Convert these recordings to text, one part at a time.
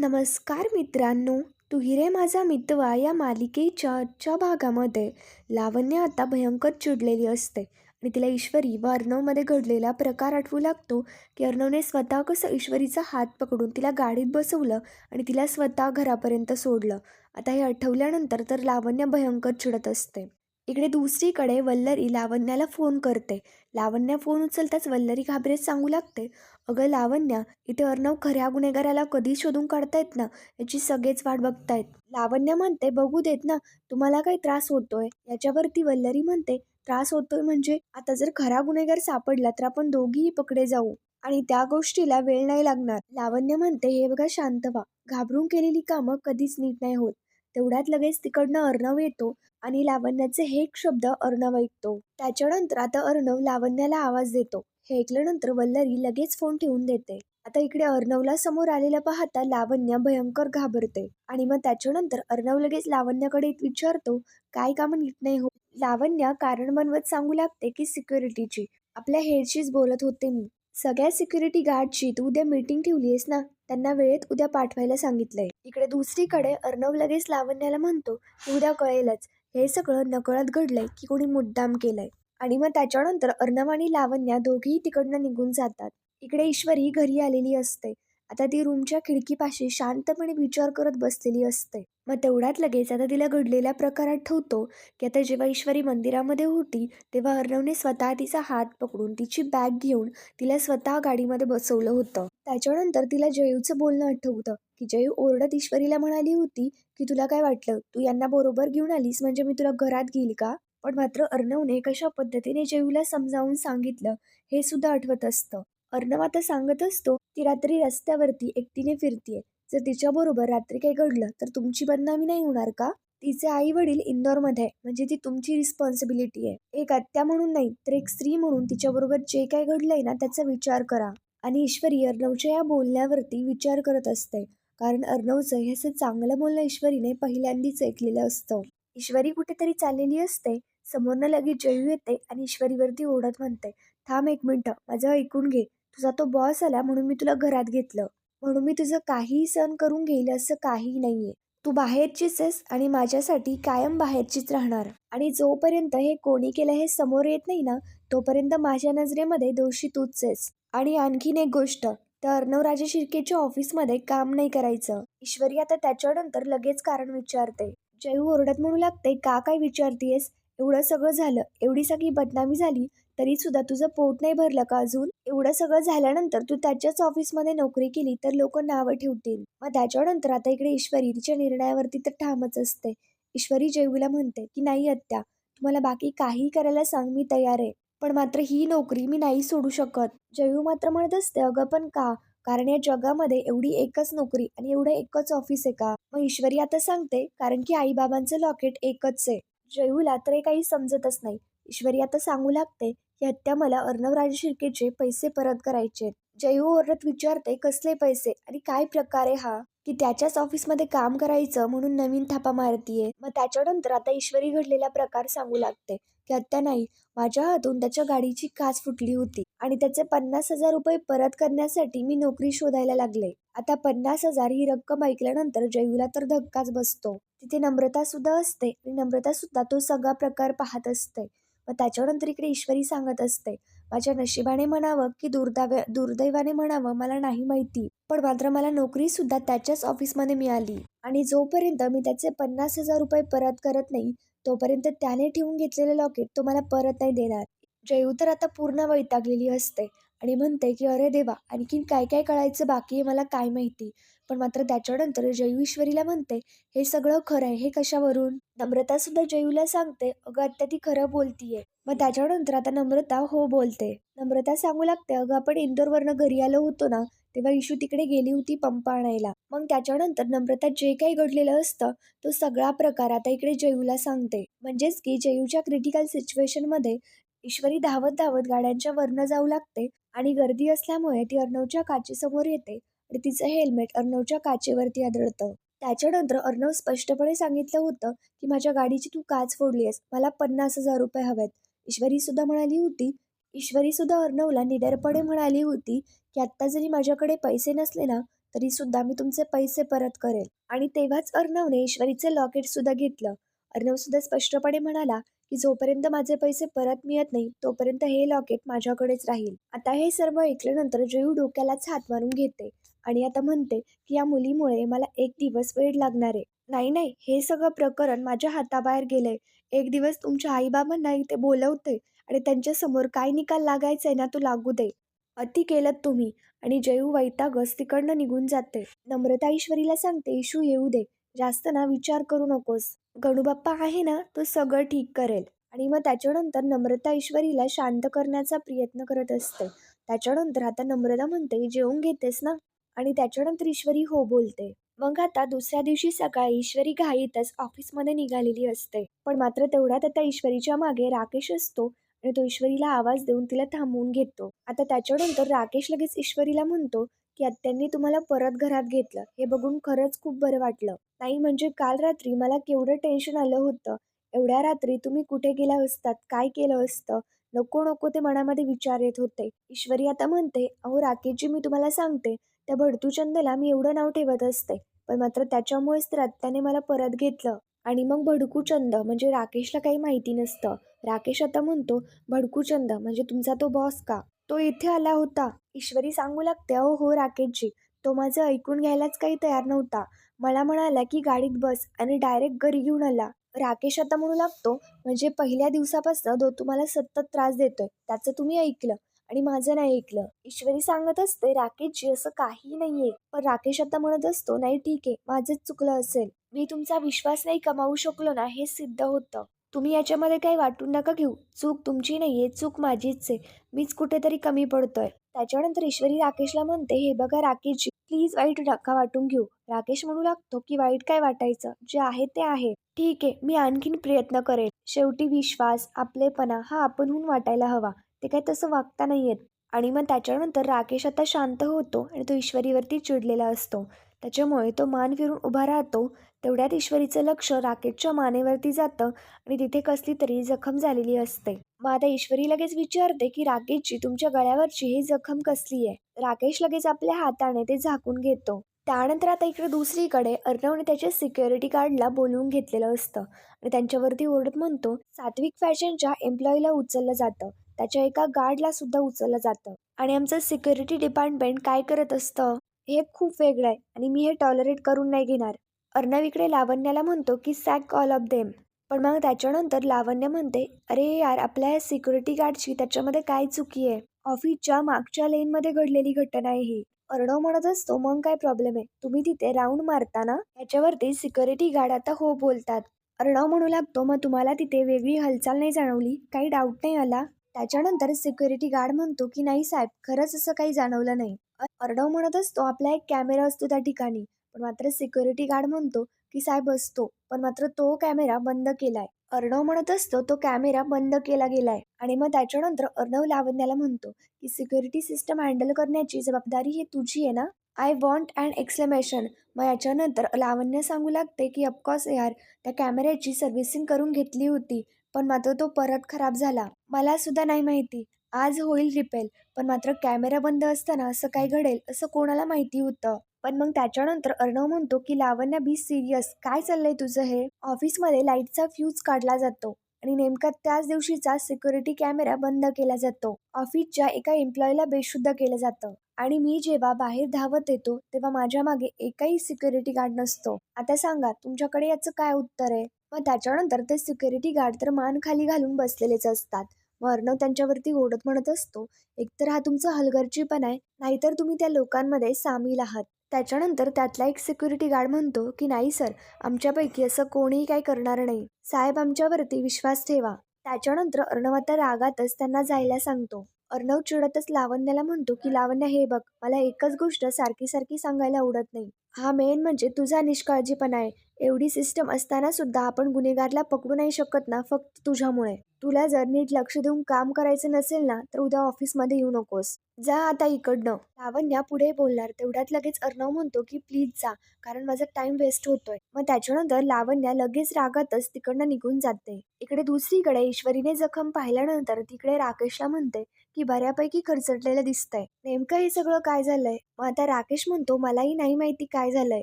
नमस्कार मित्रांनो तू हिरे माझा मितवा या मालिकेच्या आजच्या भागामध्ये लावण्य आता भयंकर चिडलेली असते आणि तिला ईश्वरी व अर्णवमध्ये घडलेला प्रकार आठवू लागतो की अर्णवने स्वतः कसं ईश्वरीचा हात पकडून तिला गाडीत बसवलं आणि तिला स्वतः घरापर्यंत सोडलं. आता हे आठवल्यानंतर तर लावण्य भयंकर चिडत असते. इकडे दुसरीकडे वल्लरी लावण्याला फोन करते. लावण्या फोन उचलताच वल्लरी घाबरेत सांगू लागते अगं लावण्या इथे अर्णव खऱ्या गुन्हेगाराला कधी शोधून काढतायत ना याची सगळेच वाट बघतायत. लावण्य म्हणते बघू देत ना तुम्हाला काही त्रास होतोय? याच्यावरती वल्लरी म्हणते त्रास होतोय म्हणजे आता जर खरा गुन्हेगार सापडला तर आपण दोघीही पकडे जाऊ आणि त्या गोष्टीला वेळ नाही लागणार. लावण्य म्हणते हे बघा शांत व्हा घाबरून केलेली कामं कधीच नीट नाही होत. तेवढ्यात लगेच तिकडनं अर्णव येतो आणि लावण्याचे हे एक शब्द अर्णव ऐकतो. त्याच्यानंतर आता अर्णव लावण्याला आवाज देतो. हे ऐकल्यानंतर वल्लरी लगेच फोन ठेवून देते. आता इकडे अर्णवला समोर आलेलं पाहता लावण्य भयंकर घाबरते आणि मग त्याच्यानंतर अर्णव लगेच लावण्याकडे विचारतो काय काम नीट नाही हो? लावण्य कारण बनवत सांगू लागते की सिक्युरिटीची आपल्या हेडशीच बोलत होते मी. सगळ्या सिक्युरिटी गार्डची तू उद्या मीटिंग ठेवली आहेस ना? त्यांना वेळेत उद्या पाठवायला सांगितलंय. इकडे दुसरीकडे अर्णव लगेच लावण्याला म्हणतो उद्या कळेलच. हे सगळं नकळत घडलंय की कोणी मुद्दाम केलंय. आणि मग त्याच्यानंतर अर्णव आणि लावण्या दोघेही तिकडनं निघून जातात. इकडे ईश्वरी घरी आलेली असते. आता ती रूमच्या खिडकीपाशी शांतपणे विचार करत बसलेली असते. मग तेवढ्यात लगेच आता तिला घडलेला प्रकार आठवतो की आता जेव्हा ईश्वरी मंदिरामध्ये होती तेव्हा अर्णवने स्वतः तिचा हात पकडून तिची बॅग घेऊन तिला स्वतः गाडीमध्ये बसवलं होतं. त्याच्यानंतर तिला जयूचं बोलणं आठवतं की जयू ओरडत ईश्वरीला म्हणाली होती की तुला काय वाटलं? तू यांना बरोबर घेऊन आलीस? म्हणजे मी तुला घरात घेईल का? पण मात्र अर्णवने कशा पद्धतीने जयूला समजावून सांगितलं हे सुद्धा आठवत असतं. अर्णव आता सांगत असतो ती रात्री रस्त्यावरती एकटीने फिरतीये. जर तिच्याबरोबर रात्री काही घडलं तर तुमची बदनामी नाही होणार का? तिचे आई वडील इंदोरमध्ये आहे म्हणजे ती तुमची रिस्पॉन्सिबिलिटी आहे. एक आत्या म्हणून नाही तर एक स्त्री म्हणून तिच्याबरोबर जे काही घडलंय ना त्याचा विचार करा. आणि ईश्वरी अर्णवच्या या बोलण्यावरती विचार करत असते कारण अर्णवचं हे असं चांगलं बोलणं ईश्वरीने पहिल्यांदीच ऐकलेलं असतं. ईश्वरी कुठेतरी चाललेली असते समोरनं लगेच जयू येते आणि ईश्वरीवरती ओढत म्हणते थांब एक मिनटं माझं ऐकून घे. तुझा तो बॉस आला म्हणून मी तुला घरात घेतलं. म्हणून मी तुझं काहीही सहन करून घेईल असं काहीही नाहीये. तू बाहेरचीच आहेस आणि माझ्यासाठी कायम बाहेरचीच राहणार. आणि जोपर्यंत हे कोणी केलं हे समोर येत नाही ना तोपर्यंत माझ्या नजरेमध्ये दोषी तूच आहेस. आणि आणखीन एक गोष्ट तर अर्णव राजे शिर्केच्या ऑफिसमध्ये काम नाही करायचं. ईश्वरी आता त्याच्यानंतर लगेच कारण विचारते. जयू ओरडत म्हणू लागते का काय विचारतीयस? एवढं सगळं झालं एवढी सगळी बदनामी झाली तरी सुद्धा तुझं पोट नाही भरलं का अजून? एवढं सगळं झाल्यानंतर तू त्याच्याच ऑफिसमध्ये नोकरी केली तर लोक नावं ठेवतील. मग त्याच्यानंतर आता इकडे ईश्वरी तिच्या निर्णयावरती तर ठामच असते. ईश्वरी जयूला म्हणते की नाही आत्या तुम्हाला बाकी काही करायला सांग मी तयार आहे. पण मात्र ही नोकरी मी नाही सोडू शकत. जयू मात्र म्हणत असते अगं पण का? कारण या जगामध्ये एवढी एकच नोकरी आणि एवढं एकच ऑफिस आहे का? मग ईश्वरी आता सांगते कारण की आईबाबांचं लॉकेट एकच आहे. जयूला तर हे काही समजतच नाही. ईश्वरी आता सांगू लागते की हत्या मला अर्णवराज शिर्केचे पैसे परत करायचे जयू ओरडत विचारते कसले पैसे? आणि काय प्रकार आहे हा? की त्याच्याच ऑफिसमध्ये काम करायचं म्हणून नवीन थापा मारतीये. मग त्याच्यानंतर आता ईश्वरी घडलेला प्रकार सांगू लागते की हत्या नाही. माझ्या हातून त्याच्या गाडीची काच फुटली होती आणि त्याचे पन्नास हजार रुपये परत करण्यासाठी मी नोकरी शोधायला लागले. आता पन्नास हजार ही रक्कम ऐकल्यानंतर जयूला तर धक्काच बसतो. तिथे नम्रता सुद्धा असते आणि नम्रता सुद्धा तो सगळा प्रकार पाहत असते. मग त्याच्यानंतर इकडे ईश्वरी सांगत असते माझ्या नशिबाने म्हणावं की दुर्दाव्या दुर्दैवाने म्हणावं मला नाही माहिती पण मात्र मला नोकरी सुद्धा त्याच्याच ऑफिसमध्ये मिळाली. आणि जोपर्यंत मी त्याचे पन्नास हजार रुपये परत करत नाही तोपर्यंत त्याने ठेवून घेतलेलं लॉकेट तो मला परत नाही देणार. जयू तर आता पूर्ण वैतागलेली असते. आणि म्हणते की अरे देवा आणखीन काय काय कळायचं बाकी आहे मला काय माहिती? पण मात्र त्याच्यानंतर जयू ईश्वरीला म्हणते हे सगळं खरं आहे हे कशावरून? नम्रता सुद्धा जयूला सांगते अगं आत्ता ती खरं बोलतीये. मग त्याच्यानंतर आता नम्रता हो बोलते. नम्रता सांगू लागते अगं आपण इंदोरवरनं घरी आलो होतो ना तेव्हा इशू तिकडे गेली होती पंप आणायला. मग त्याच्यानंतर नम्रता जे काही घडलेलं असतं तो सगळा प्रकार आता इकडे जयूला सांगते. म्हणजेच की जयूच्या क्रिटिकल सिच्युएशनमध्ये ईश्वरी धावत धावत गाड्यांच्या वरनं जाऊ लागते आणि गर्दी असल्यामुळे ती अर्णवच्या काचेसमोर येते आणि तिचं हेल्मेट अर्णवच्या काचेवरती आदळतं. त्याच्यानंतर अर्णव स्पष्टपणे सांगितलं होतं की माझ्या गाडीची तू काच फोडली आहेस मला पन्नास हजार रुपये हवेत. ईश्वरी सुद्धा म्हणाली होती ईश्वरी सुद्धा अर्णवला निडरपणे म्हणाली होती की आत्ता जरी माझ्याकडे पैसे नसले ना तरीसुद्धा मी तुमचे पैसे परत करेल. आणि तेव्हाच अर्णवने ईश्वरीचं लॉकेटसुद्धा घेतलं. अर्णवसुद्धा स्पष्टपणे म्हणाला की जोपर्यंत माझे पैसे परत मिळत नाही तोपर्यंत हे लॉकेट माझ्याकडेच राहील. आता हे सर्व ऐकल्यानंतर जयू डोक्यालाच हात मारून घेते आणि आता म्हणते की या मुलीमुळे मला एक दिवस वेळ लागणार आहे. नाही नाही हे सगळं प्रकरण माझ्या हाताबाहेर गेलंय. एक दिवस तुमच्या आईबाबांना इथे बोलवते आणि त्यांच्यासमोर काय निकाल लागायचा आहे ना तो लागू दे. अति केलं तुम्ही आणि जयू वैतागच तिकडनं निघून जाते. नम्रता ईश्वरीला सांगते इशू येऊ दे. जास्त ना विचार करू नकोस. गणूबाप्पा आहे ना तो सगळं ठीक करेल. आणि मग त्याच्यानंतर नम्रता ईश्वरीला शांत करण्याचा प्रयत्न करत असते. त्याच्यानंतर आता नम्रता म्हणते जेवून घेतेस ना? आणि त्याच्यानंतर ईश्वरी हो बोलते. मग आता दुसऱ्या दिवशी सकाळी ईश्वरी घाईतच ऑफिसमध्ये निघालेली असते. पण मात्र तेवढ्यात आता ईश्वरीच्या मागे राकेश असतो आणि तो ईश्वरीला आवाज देऊन तिला थांबवून घेतो. आता त्याच्यानंतर राकेश लगेच ईश्वरीला म्हणतो की त्यांनी तुम्हाला परत घरात घेतलं. हे बघून खरंच खूप बरं वाटलं. नाही म्हणजे काल रात्री मला केवढं टेन्शन आलं होतं. एवढ्या रात्री तुम्ही कुठे गेला असतात? काय केलं असतं? नको नको ते मनामध्ये विचार येत होते. ईश्वरी आता म्हणते अहो राकेशजी मी तुम्हाला सांगते. त्या भडतूचंदला मी एवढं नाव ठेवत असते. पण मात्र त्याच्यामुळेच तर आत्याने मला परत घेतलं. आणि मग भडकूचंद म्हणजे राकेशला काही माहिती नसतं. राकेश आता म्हणतो भडकूचंद म्हणजे तुमचा तो बॉस का? तो इथे आला होता. ईश्वरी सांगू लागते अहो हो राकेशजी. तो माझं ऐकून घ्यायलाच काही तयार नव्हता. मला म्हणाला की गाडीत बस आणि डायरेक्ट घरी घेऊन आला. राकेश आता म्हणू लागतो म्हणजे पहिल्या दिवसापासून तो तुम्हाला सतत त्रास देतोय. त्याचं तुम्ही ऐकलं आणि माझं नाही ऐकलं. ईश्वरी सांगत असते राकेशजी असं काही नाहीये. पण राकेश आता म्हणत असतो नाही ठीक आहे. माझंच चुकलं असेल. मी तुमचा विश्वास नाही कमावू शकलो ना हे सिद्ध होतं. तुम्ही याच्यामध्ये काही वाटून नका घेऊ. चूक तुमची नाही आहे चूक माझीच आहे मीच कुठेतरी कमी पडतोय. त्याच्यानंतर ईश्वरी राकेशला म्हणते हे बघा राकेशजी प्लीज वाईट नका वाटून घेऊ. राकेश म्हणू लागतो की वाईट काय वाटायचं? जे आहे ते आहे. ठीक आहे मी आणखीन प्रयत्न करेन. शेवटी विश्वास आपलेपणा हा आपणहून वाटायला हवा. ते काय तसं वागता नाही येत आणि मग त्याच्यानंतर राकेश आता शांत होतो आणि तो ईश्वरीवरती चिडलेला असतो. त्याच्यामुळे तो मान फिरून उभा राहतो. तेवढ्यात ईश्वरीचं लक्ष राकेशच्या मानेवरती जातं आणि तिथे कसली तरी जखम झालेली असते. मग आता ईश्वरी लगेच विचारते की राकेशची तुमच्या गळ्यावरची ही जखम कसली आहे? राकेश लगेच आपल्या हाताने ते झाकून घेतो. त्यानंतर आता इकडे दुसरीकडे अर्णवने त्याच्या सिक्युरिटी गार्डला बोलवून घेतलेलं असतं आणि त्यांच्यावरती ओरडत म्हणतो सात्विक फॅशनच्या एम्प्लॉईला उचललं जातं. त्याच्या एका गार्डला सुद्धा उचललं जातं. आणि आमचं सिक्युरिटी डिपार्टमेंट काय करत असतं? हे खूप वेगळं आहे आणि मी हे टॉलरेट करून नाही घेणार. अर्णव इकडे लावण्याला म्हणतो की सॅक ऑल ऑफ देम पण मग त्याच्यानंतर लावण्य म्हणते अरे यार आपल्या या सिक्युरिटी गार्डची त्याच्यामध्ये काय चुकी आहे? ऑफिसच्या मागच्या लेनमध्ये घडलेली घटना आहे ही. अर्णव म्हणत असतो मग काय प्रॉब्लेम आहे? तुम्ही तिथे राऊंड मारताना याच्यावरती सिक्युरिटी गार्ड आता हो बोलतात. अर्णव म्हणू लागतो मग तुम्हाला तिथे वेगळी हालचाल नाही जाणवली? काही डाऊट नाही आला? त्याच्यानंतर सिक्युरिटी गार्ड म्हणतो की नाही साहेब खरंच असं काही जाणवलं नाही. अर्णव म्हणत असतो आपला एक कॅमेरा असतो त्या ठिकाणी. पण मात्र सिक्युरिटी गार्ड म्हणतो की साहेब असतो पण मात्र तो कॅमेरा बंद केलाय. अर्णव म्हणत असतो तो कॅमेरा बंद केला गेलाय. आणि मग त्याच्यानंतर अर्णव लावण्याला म्हणतो की सिक्युरिटी सिस्टम हँडल करण्याची जबाबदारी ही तुझी आहे ना? आय वॉन्ट अँड एक्सलेमेशन मग याच्यानंतर लावण्य सांगू लागते की ऑफकोर्स यार त्या कॅमेऱ्याची सर्व्हिसिंग करून घेतली होती पण मात्र तो परत खराब झाला. मला सुद्धा नाही माहिती. आज होईल रिपेल पण मात्र कॅमेरा बंद असताना असं काय घडेल असं कोणाला माहिती होतं? पण मग त्याच्यानंतर अर्णव म्हणतो की लावण्या बी सिरियस काय चाललंय तुझं हे? ऑफिसमध्ये लाईटचा फ्यूज काढला जातो आणि नेमका त्याच दिवशीचा सिक्युरिटी कॅमेरा बंद केला जातो. ऑफिसच्या एका एम्प्लॉईला बेशुद्ध केलं जातं. आणि मी जेव्हा बाहेर धावत येतो तेव्हा माझ्या मागे एकही सिक्युरिटी गार्ड नसतो. आता सांगा तुमच्याकडे याचं काय उत्तर आहे? मग त्याच्यानंतर ते सिक्युरिटी गार्ड तर मान खाली घालून बसलेलेच असतात. मग अर्णव त्यांच्यावरती ओढत म्हणत असतो एकतर हा तुमचा हलगर्जीपणा आहे नाहीतर तुम्ही त्या लोकांमध्ये सामील आहात. त्याच्यानंतर त्यातला एक सिक्युरिटी गार्ड म्हणतो की नाही सर आमच्यापैकी असं कोणीही काही करणार नाही. साहेब आमच्यावरती विश्वास ठेवा. त्याच्यानंतर अर्णव आता रागातच त्यांना जायला सांगतो. अर्णव चिडतच लावण्याला म्हणतो की लावण्य हे बघ मला एकच गोष्ट सारखी सारखी सांगायला आवडत नाही. हा मेन म्हणजे तुझा निष्काळजीपणा आहे. एवढी सिस्टम असताना सुद्धा आपण गुन्हेगारला पकडू नाही शकत ना फक्त तुझ्यामुळे. तुला जर नीट लक्ष देऊन काम करायचं नसेल ना तर उद्या ऑफिसमध्ये येऊ नकोस. जा आता इकडनं. लावण्या पुढे बोलणार. तेवढ्यात लगेच अर्णव म्हणतो की प्लीज जा कारण माझा टाइम वेस्ट होतोय. मग त्याच्यानंतर लावण्या लगेच रागातच तिकडनं निघून जाते. इकडे दुसरीकडे ईश्वरीने जखम पाहिल्यानंतर तिकडे राकेशला म्हणते की बऱ्यापैकी खरचटलेलं दिसतंय. नेमकं हे सगळं काय झालंय? मग आता राकेश म्हणतो मलाही नाही माहिती काय झालंय.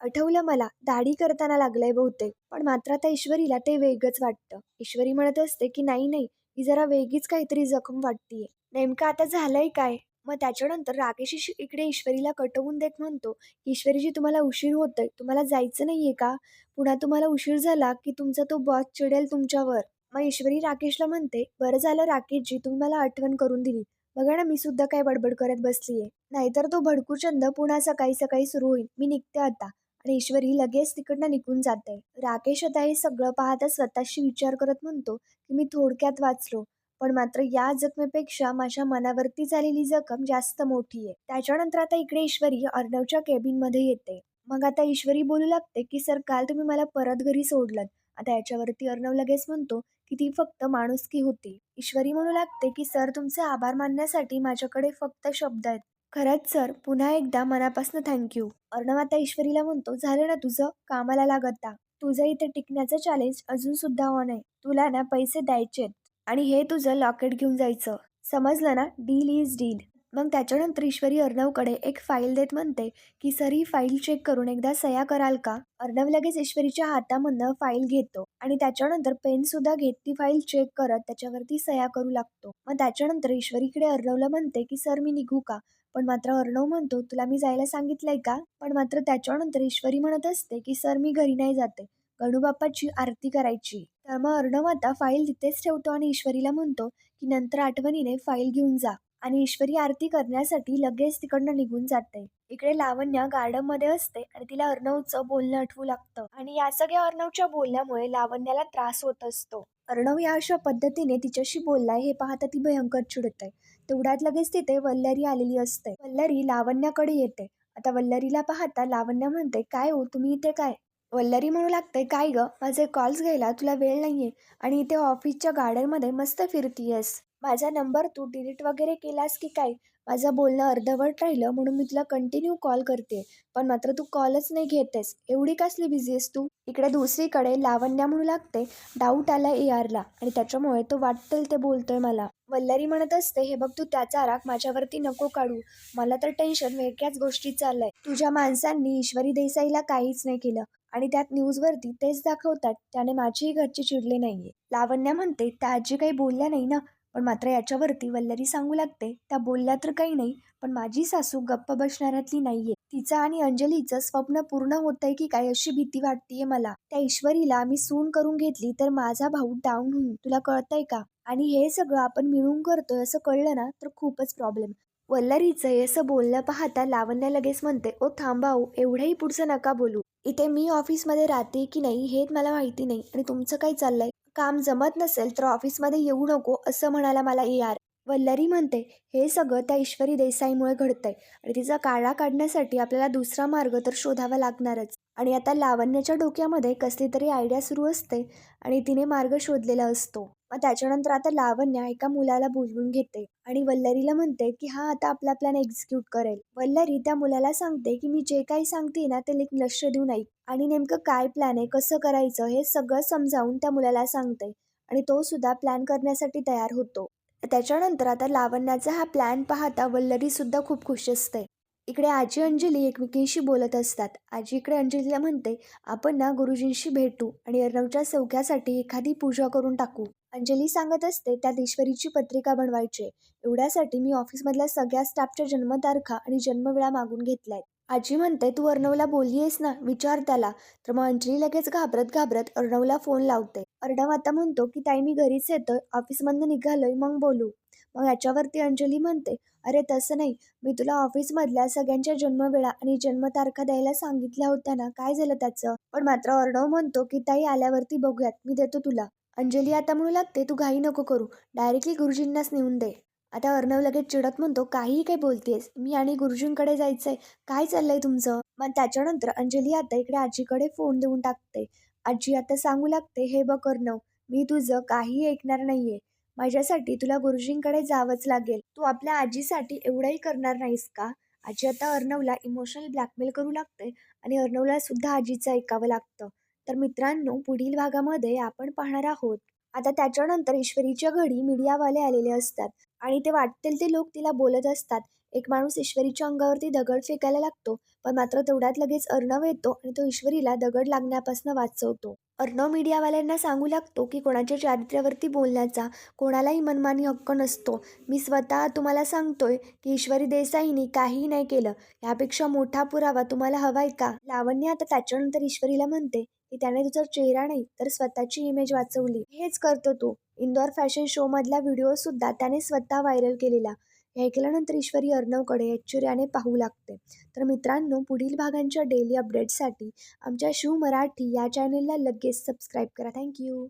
आठवलं मला दाढी करताना लागलंय बहुतेक. पण मात्र आता ईश्वरीला ते वेगळंच वाटतं. ईश्वरी म्हणत असते की नाही नाही ही जरा वेगळीच काहीतरी जखम वाटतीये. नेमकं आता झालंय काय? मग त्याच्यानंतर राकेश इकडे ईश्वरीला कटवून देत म्हणतो की ईश्वरीजी तुम्हाला उशीर होतोय. तुम्हाला जायचं नाहीये का? पुन्हा तुम्हाला उशीर झाला की तुमचा तो बॉस चिडेल तुमच्यावर. मग ईश्वरी राकेशला म्हणते बरं झालं राकेशजी तुम्ही मला आठवण करून दिली. बघा ना मी सुद्धा काय बडबड करत बसलीये. नाहीतर तो भडकूचंद पुन्हा सकाळी सकाळी सुरू होईल. मी निघते आता. आणि ईश्वरी लगेच तिकडनं निघून जाते. राकेश आता हे सगळं पाहता स्वतःशी विचार करत म्हणतो की मी थोडक्यात वाचलो. पण मात्र या जखमेपेक्षा माझ्या मनावरती झालेली जखम जास्त मोठी आहे. त्याच्यानंतर आता इकडे ईश्वरी अर्णवच्या केबिनमध्ये येते. मग आता ईश्वरी बोलू लागते की सर काल तुम्ही मला परत घरी सोडलं आता याच्यावरती अर्णव लगेच म्हणतो की ती फक्त माणुसकी होती. ईश्वरी म्हणू लागते की सर तुमचे आभार मानण्यासाठी माझ्याकडे फक्त शब्द आहेत. खरंच सर. पुन्हा एकदा मनापासून थँक्यू अर्णव आता ईश्वरीला म्हणतो झालं ना तुझं? कामाला लागता तुझं इथे टिकण्याचं चॅलेंज अजून सुद्धा ऑन आहे. तुला ना पैसे द्यायचेत. आणि हे तुझं लॉकेट घेऊन जायचं. समजलं ना? डील इज डील मग त्याच्यानंतर ईश्वरी अर्णवकडे एक फाईल देत म्हणते की सर ही फाईल चेक करून एकदा सह्या कराल का? अर्णव लगेच ईश्वरीच्या हातामधनं फाईल घेतो आणि त्याच्यानंतर पेन सुद्धा घेत ती फाईल चेक करत त्याच्यावरती सह्या करू लागतो. मग त्याच्यानंतर ईश्वरीकडे अर्णवला म्हणते की सर मी निघू का? पण मात्र अर्णव म्हणतो तुला मी जायला सांगितलंय का? पण मात्र त्याच्यानंतर ईश्वरी म्हणत असते की सर मी घरी नाही जाते. गणूबाप्पाची आरती करायची. तर मग अर्णव आता फाईल तिथेच ठेवतो आणि ईश्वरीला म्हणतो की नंतर आठवणीने फाईल घेऊन जा. आणि ईश्वरी आरती करण्यासाठी लगेच तिकडनं निघून जाते. इकडे लावण्या गार्डनमध्ये असते आणि तिला अर्णवचं बोलणं आठवू लागतं. आणि या सगळ्या अर्णवच्या बोलण्यामुळे लावण्याला त्रास होत असतो. अर्णव या अशा पद्धतीने तिच्याशी बोललाय हे पाहता ती भयंकर चिडते. तेवढ्यात लगेच तिथे वल्लरी आलेली असते. वल्लरी लावण्याकडे येते. आता वल्लरीला पाहता लावण्य म्हणते काय हो तुम्ही इथे काय? वल्लरी म्हणू लागते काय ग माझे कॉल्स घ्यायला तुला वेळ नाहीये आणि इथे ऑफिसच्या गार्डनमध्ये मस्त फिरतीयस. माझा नंबर तू डिलीट वगैरे केलास की काय? माझं बोलणं अर्धवट राहिलं म्हणून मी तुला कंटिन्यू कॉल करते. पण मात्र तू कॉलच नाही घेतेस. एवढी कसली बिझी आहेस तू? इकडे दुसरीकडे लावण्या म्हणू लागते. डाऊट आला ए आरला आणि त्याच्यामुळे तो वाटतील ते बोलतोय मला. वल्लरी म्हणत असते हे बघ तू त्याचा राग माझ्यावरती नको काढू. मला तर टेन्शन वेगळ्याच गोष्टी चाललंय तुझ्या माणसांनी ईश्वरी देसाईला काहीच नाही केलं. आणि त्यात न्यूजवरती तेच दाखवतात. त्याने माझीही घरचे चिडले नाहीये. लावण्या म्हणते त्या आजी काही बोलल्या नाही ना? पण मात्र याच्यावरती वल्लरी सांगू लागते. त्या बोलल्या तर काही नाही पण माझी सासू गप्प बसणाऱ्यातली नाहीये. तिचं आणि अंजलीचं स्वप्न पूर्ण होतंय की काय अशी भीती वाटतीये मला. त्या ईश्वरीला मी सून करून घेतली तर माझा भाऊ डाऊन होईल. तुला कळतंय का? आणि हे सगळं आपण मिळून करतोय असं कळलं ना तर खूपच प्रॉब्लेम वल्लरीचं हे असं बोलणं पाहता लावण्या लगेच म्हणते ओ थांबाऊ एवढंही पुढचं नका बोलू. इथे मी ऑफिसमध्ये राहते की नाही हे मला माहिती नाही. आणि तुमचं काय चाललंय? काम जमत नसेल तर ऑफिसमध्ये येऊ नको असं म्हणाला मला ए आर. वल्लरी म्हणते हे सगळं त्या ईश्वरी देसाईमुळे घडतंय आणि तिचा काळा काढण्यासाठी आपल्याला दुसरा मार्ग तर शोधावा लागणारच. आणि आता लावण्याच्या डोक्यामध्ये कसली तरी आयडिया सुरू असते आणि तिने मार्ग शोधलेला असतो. मग त्याच्यानंतर आता लावण्या एका मुलाला बोलवून घेते आणि वल्लरीला म्हणते की हा आता आपला प्लॅन एक्झिक्यूट करेल. वल्लरी त्या मुलाला सांगते की मी जे काही सांगते ना ते लेख लक्ष देऊ नाही आणि नेमकं काय प्लॅन आहे कसं करायचं हे सगळं समजावून त्या मुलाला सांगते आणि तो सुद्धा प्लॅन करण्यासाठी तयार होतो. त्याच्यानंतर आता लावण्याचा हा प्लॅन पाहता वल्लरी सुद्धा खूप खुश असते. इकडे आजी अंजली एकमेकींशी बोलत असतात. आजी इकडे अंजलीला म्हणते आपण ना गुरुजींशी भेटू आणि अर्णवच्या सौख्यासाठी एखादी पूजा करून टाकू. अंजली सांगत असते त्यात ईश्वरीची पत्रिका बनवायची. एवढ्यासाठी मी ऑफिसमधल्या सगळ्या स्टाफच्या जन्मतारखा आणि जन्मवेळा मागून घेतल्या आजी म्हणते तू अर्णवला बोललीयस ना? विचार त्याला. तर मग अंजली लगेच घाबरत घाबरत अर्णवला फोन लावते. अर्णव आता म्हणतो की ताई मी घरीच येतोय. ऑफिसमधनं निघालोय मग बोलू. मग याच्यावरती अंजली म्हणते अरे तसं नाही. मी तुला ऑफिसमधल्या सगळ्यांच्या जन्मवेळा आणि जन्मतारखा द्यायला सांगितल्या होत्या ना? काय झालं त्याचं? पण मात्र अर्णव म्हणतो की ताई आल्यावरती बघूयात. मी देतो तुला. अंजली आता म्हणू लागते तू घाई नको करू. डायरेक्टली गुरुजींनाच नेऊन दे. आता अर्णव लगेच चिडत म्हणतो काहीही काही बोलतेस. मी आणि गुरुजींकडे जायचंय. काय चाललंय तुमचं? मग त्याच्यानंतर अंजली आता इकडे आजीकडे फोन देऊन टाकते. आजी आता सांगू लागते हे बघ अर्णव मी तुझं काहीही ऐकणार नाहीये. माझ्यासाठी तुला गुरुजींकडे जावंच लागेल. तू आपल्या आजीसाठी एवढंही करणार नाहीस का? आजी आता अर्णवला इमोशनल ब्लॅकमेल करू लागते आणि अर्णवला सुद्धा आजीचं ऐकावं लागतं. तर मित्रांनो पुढील भागामध्ये आपण पाहणार आहोत. आता त्याच्यानंतर ईश्वरीच्या घडी मीडियावाले आलेले असतात आणि ते वाटतील ते लोक तिला बोलत असतात. एक माणूस ईश्वरीच्या अंगावरती दगड फेकायला लागतो पण मात्र तेवढ्यात लगेच अर्णव येतो आणि तो ईश्वरीला दगड लागण्यापासून वाचवतो. अर्णव मीडियावाल्यांना सांगू लागतो की कोणाच्या चारित्र्यावरती बोलण्याचा कोणालाही मनमानी हक्क नसतो. मी स्वतः तुम्हाला सांगतोय की ईश्वरी देसाईनी काहीही नाही केलं. यापेक्षा मोठा पुरावा तुम्हाला हवाय का? लावण्य आता त्याच्यानंतर ईश्वरीला म्हणते की त्याने तुझा चेहरा नाही तर स्वतःची इमेज वाचवली. हेच करतो तो. इंदोर फॅशन शो मधला व्हिडिओ सुद्धा त्याने स्वतः व्हायरल केलेला. हे ऐकल्यानंतर ईश्वरी अर्णवकडे ऐश्वर्याने पाहू लागते. तर मित्रांनो पुढील भागांच्या डेली अपडेट्ससाठी आमच्या शिव मराठी या चॅनेलला लगेच सबस्क्राईब करा. थँक्यू